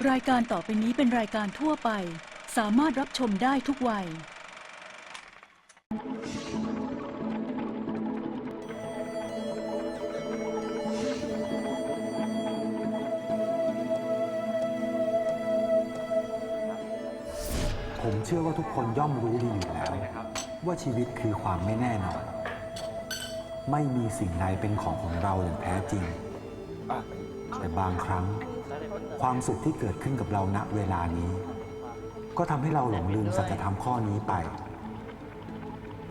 รายการต่อไปนี้เป็นรายการทั่วไป สามารถรับชมได้ทุกวัย ผมเชื่อว่าทุกคนย่อมรู้ดีอยู่แล้ว ว่าชีวิตคือความไม่แน่นอน ไม่มีสิ่งใดเป็นของของเราอย่างแท้จริง แต่บางครั้ง ความสุขที่เกิดขึ้นกับเราณเวลานี้ ก็ทำให้เราหลงลืมสัจธรรมข้อนี้ไป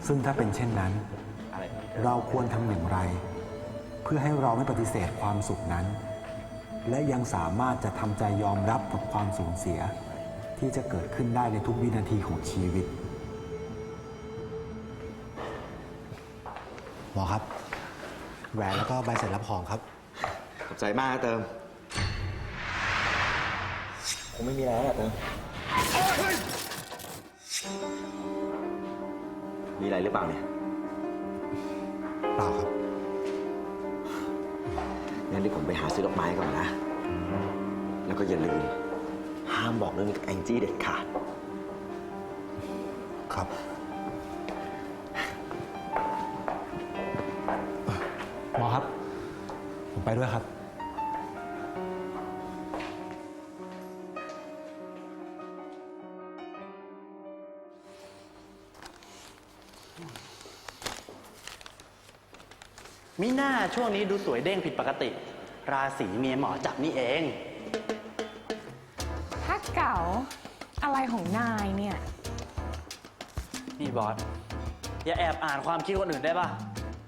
ซึ่งถ้าเป็นเช่นนั้น เราควรทำอย่างไร เพื่อให้เราไม่ปฏิเสธความสุขนั้น และยังสามารถจะทำใจยอมรับกับความสูญเสีย ที่จะเกิดขึ้นได้ในทุกวินาทีของชีวิตหมอครับ แหวนแล้วก็ใบเสร็จรับของครับ ขอบใจมากนะเติม งไม่มีอะไรแล้วแหละเติมมีอะไรหรือเปล่าเนี่ยเปล่าครับ งั้นเดี๋ยวผมไปหาซื้อดอกไม้ก่อนนะ แล้วก็อย่าลืม ห้ามบอกเรื่องนี้กับแองจี้เด็ดขาด ครับ หมอครับ ผมไปด้วยครับ มิน่าช่วงนี้ดูสวยเด้งผิดปกติ ราศีเมียหมอจับนี่เองถ้าเก๋าอะไรของนายเนี่ย นี่บอส อย่าแอบอ่านความคิดคนอื่นได้ป่ะ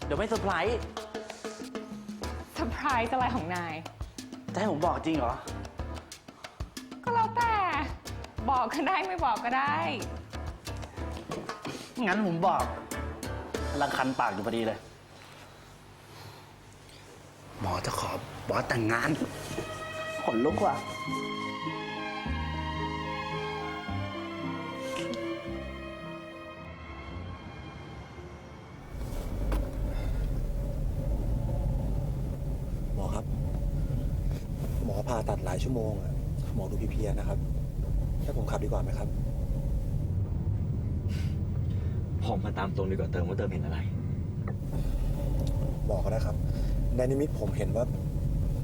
เดี๋ยวไม่เซอร์ไพรส์เซอร์ไพรส์อะไรของนาย จะให้ผมบอกจริงเหรอ ก็แล้วแต่ บอกก็ได้ไม่บอกก็ได้ งั้นผมบอกกำลังคันปากอยู่พอดีเลย หมอจะขอบอสแต่งงาน ขนลุกว่ะ หมอครับ หมอผ่าตัดหลายชั่วโมงอะหมอดูเพลียๆนะครับ ให้ผมขับดีกว่าไหมครับ ผมมาตามตรงดีกว่าเติมว่าเติมเห็นอะไร บอกก็ได้ครับ ในนิมิตผมเห็นว่า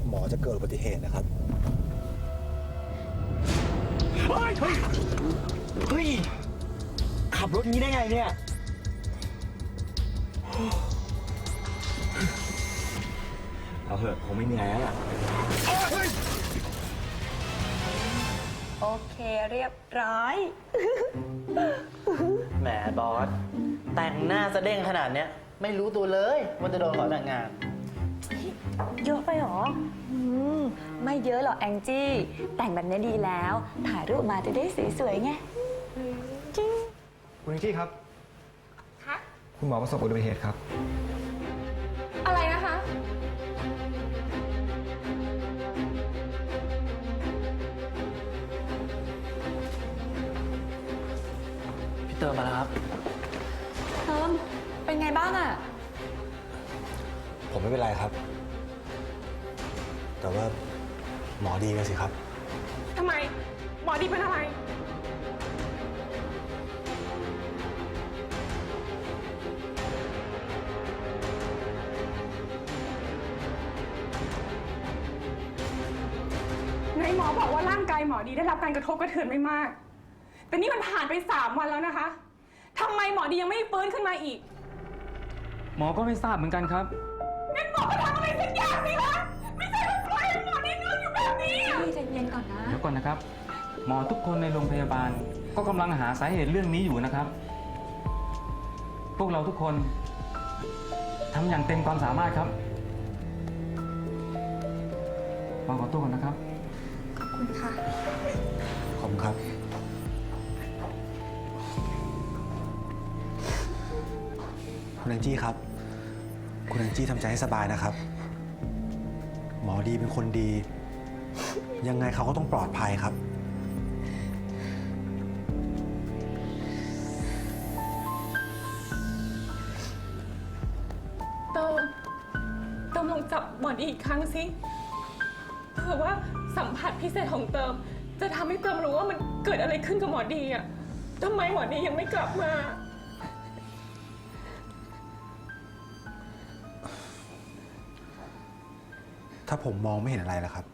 หมอจะเกิดอุบัติเหตุนะครับ เฮ้ยเฮ้ยเฮ้ย ขับรถงี้ได้ไงเนี่ย เอาเถอะคงไม่มีอะไรแล้วล่ะ โอเคเรียบร้อย แหมบอส แต่งหน้าสะเด้งขนาดเนี้ย ไม่รู้ตัวเลยว่าจะโดนขอแต่งงาน เยอะไปหรออืมไม่เยอะหรอกแองจี้ แต่งแบบนี้ดีแล้ว ถ่ายรูปมาจะได้สวยๆไงจริง คุณแองจี้ครับ คะคุณหมอประสบอุบัติเหตุครับ อะไรนะคะ พี่เติมมาแล้วครับ เติมเป็นไงบ้างอะ ผมไม่เป็นไรครับ แต่ว่าหมอดีกันสิครับ ทำไม หมอดีเป็นอะไรในหมอบอกว่าร่างกายหมอดีได้รับการกระทบกระเทือนไม่มาก แต่นี่มันผ่านไปสามวันแล้วนะคะทำไมหมอดียังไม่ฟื้นขึ้นมาอีก หมอก็ไม่ทราบเหมือนกันครับ งั้นหมอก็ทำอะไรสักอย่างสิคะไม่ใช่ว่าปล่อยให้หมอดีนอนอยู่แบบนี้อะพี่ใจเย็นก่อนนะ เดี๋ยวก่อนนะครับ หมอทุกคนในโรงพยาบาล ก็กำลังหาสาเหตุเรื่องนี้อยู่นะครับ พวกเราทุกคนทำอย่างเต็มความสามารถครับหมอขอตัวก่อนนะครับ ขอบคุณครับ คุณแองจี้ครับ คุณแองจี้ทำใจให้สบายนะครับ หมอดีเป็นคนดี ยังไงเขาก็ต้องปลอดภัยครับ เติมเติมลองจับหมอดีอีกครั้งสิเผื่อว่าสัมผัสพิเศษของเติม จะทำให้เติมรู้ว่ามันเกิดอะไรขึ้นกับหมอดีอะทำไมหมอดียังไม่กลับมา ถ้าผมมองไม่เห็นอะไรล่ะครับ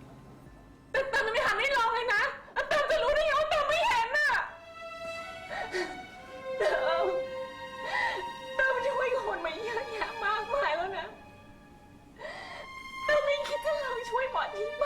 แต่เติมมันไม่หันให้ลองเลยนะแล้วเติมจะรู้ได้ไงว่าเติมไม่เห็นน่ะเติมเติมช่วยคนมาเยอะแยะมากมายแล้วนะเติมไม่คิดจะลองช่วยหมอดีบ้า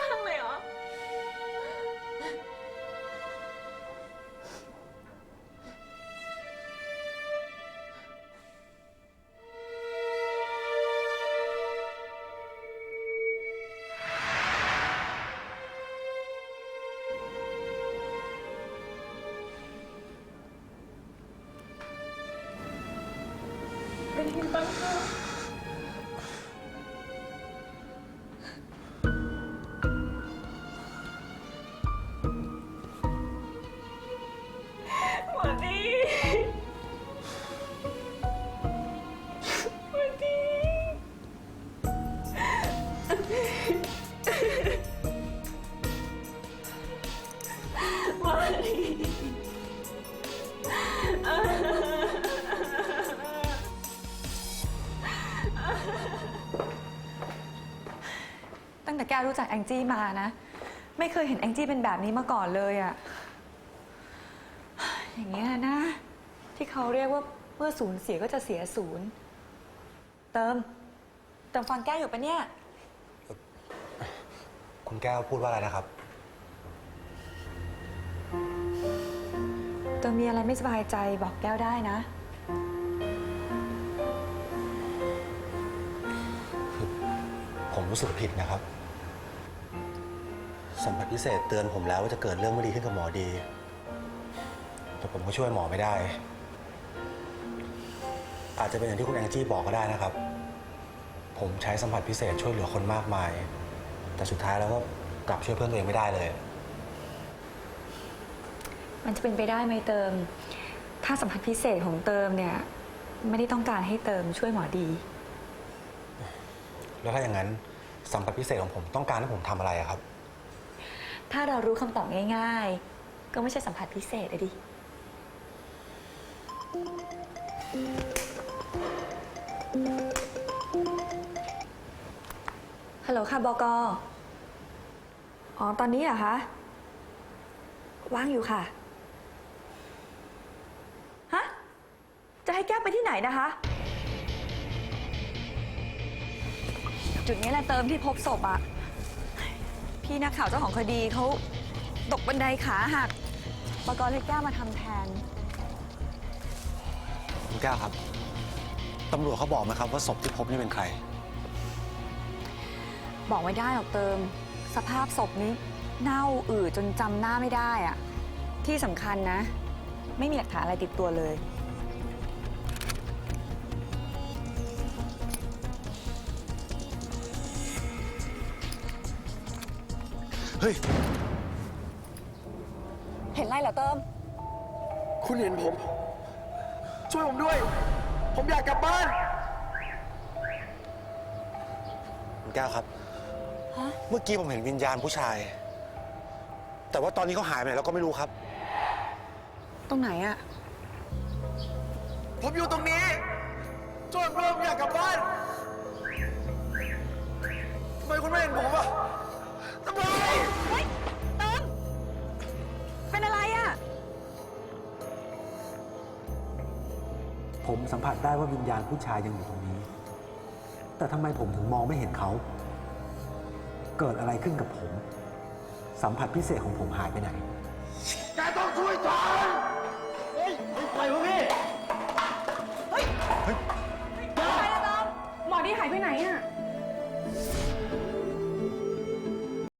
รู้จักแองจี้มานะ ไม่เคยเห็นแองจี้เป็นแบบนี้มาก่อนเลยอะอย่างเงี้ยนะ ที่เขาเรียกว่าเมื่อศูนย์เสียก็จะเสียศูนย์ เติม เติมฟังแก้วอยู่ปะเนี่ย คุณแก้วพูดว่าอะไรนะครับ เติมมีอะไรไม่สบายใจบอกแก้วได้นะ ผมรู้สึกผิดนะครับ สัมผัสพิเศษเตือนผมแล้วว่าจะเกิดเรื่องไม่ดีขึ้นกับหมอดี แต่ผมก็ช่วยหมอไม่ได้ อาจจะเป็นอย่างที่คุณแองจี้บอกก็ได้นะครับ ผมใช้สัมผัสพิเศษช่วยเหลือคนมากมาย แต่สุดท้ายแล้วก็กลับช่วยเพื่อนตัวเองไม่ได้เลย มันจะเป็นไปได้ไหมเติม ถ้าสัมผัสพิเศษของเติมเนี่ยไม่ได้ต้องการให้เติมช่วยหมอดี แล้วถ้าอย่างนั้นสัมผัสพิเศษของผมต้องการให้ผมทำอะไรอะครับ ถ้าเรารู้คำตอบง่าย ๆ ก็ไม่ใช่สัมผัสพิเศษอะดิ ฮัลโหลค่ะบกอ๋อ ตอนนี้เหรอคะ ว่างอยู่ค่ะ ฮะ จะให้แก้วไปที่ไหนนะคะ จุดนี้แหละเติมที่พบศพอะ พี่นักข่าวเจ้าของคดีเขาตกบันไดขาหักปกรณ์ให้แก้วมาทำแทน คุณแก้วครับ ตำรวจเขาบอกไหมครับว่าศพที่พบนี่เป็นใคร บอกไม่ได้หรอกเติม สภาพศพนี้ เน่าอืดจนจำหน้าไม่ได้อะที่สำคัญนะ ไม่มีหลักฐานอะไรติดตัวเลย เฮ้ย เห็นไรเหรอเติม คุณเห็นผม ช่วยผมด้วย ผมอยากกลับบ้าน คุณแก้วครับฮะเมื่อกี้ผมเห็นวิญญาณผู้ชาย แต่ว่าตอนนี้เขาหายไปไหนแล้วก็ไม่รู้ครับ ตรงไหนอะผมอยู่ตรงนี้ ช่วยผมด้วยผมอยากกลับบ้านทำไมคุณไม่เห็นผม สัมผัสได้ว่าวิญญาณผู้ชายยังอยู่ตรงนี้ แต่ทำไมผมถึงมองไม่เห็นเขา เกิดอะไรขึ้นกับผม สัมผัสพิเศษของผมหายไปไหน แกต้องช่วยฉันเฮ้ยไปวะพี่ เฮ้ย เฮ้ย ไปแล้วตอมหมอที่หายไปไหนอะ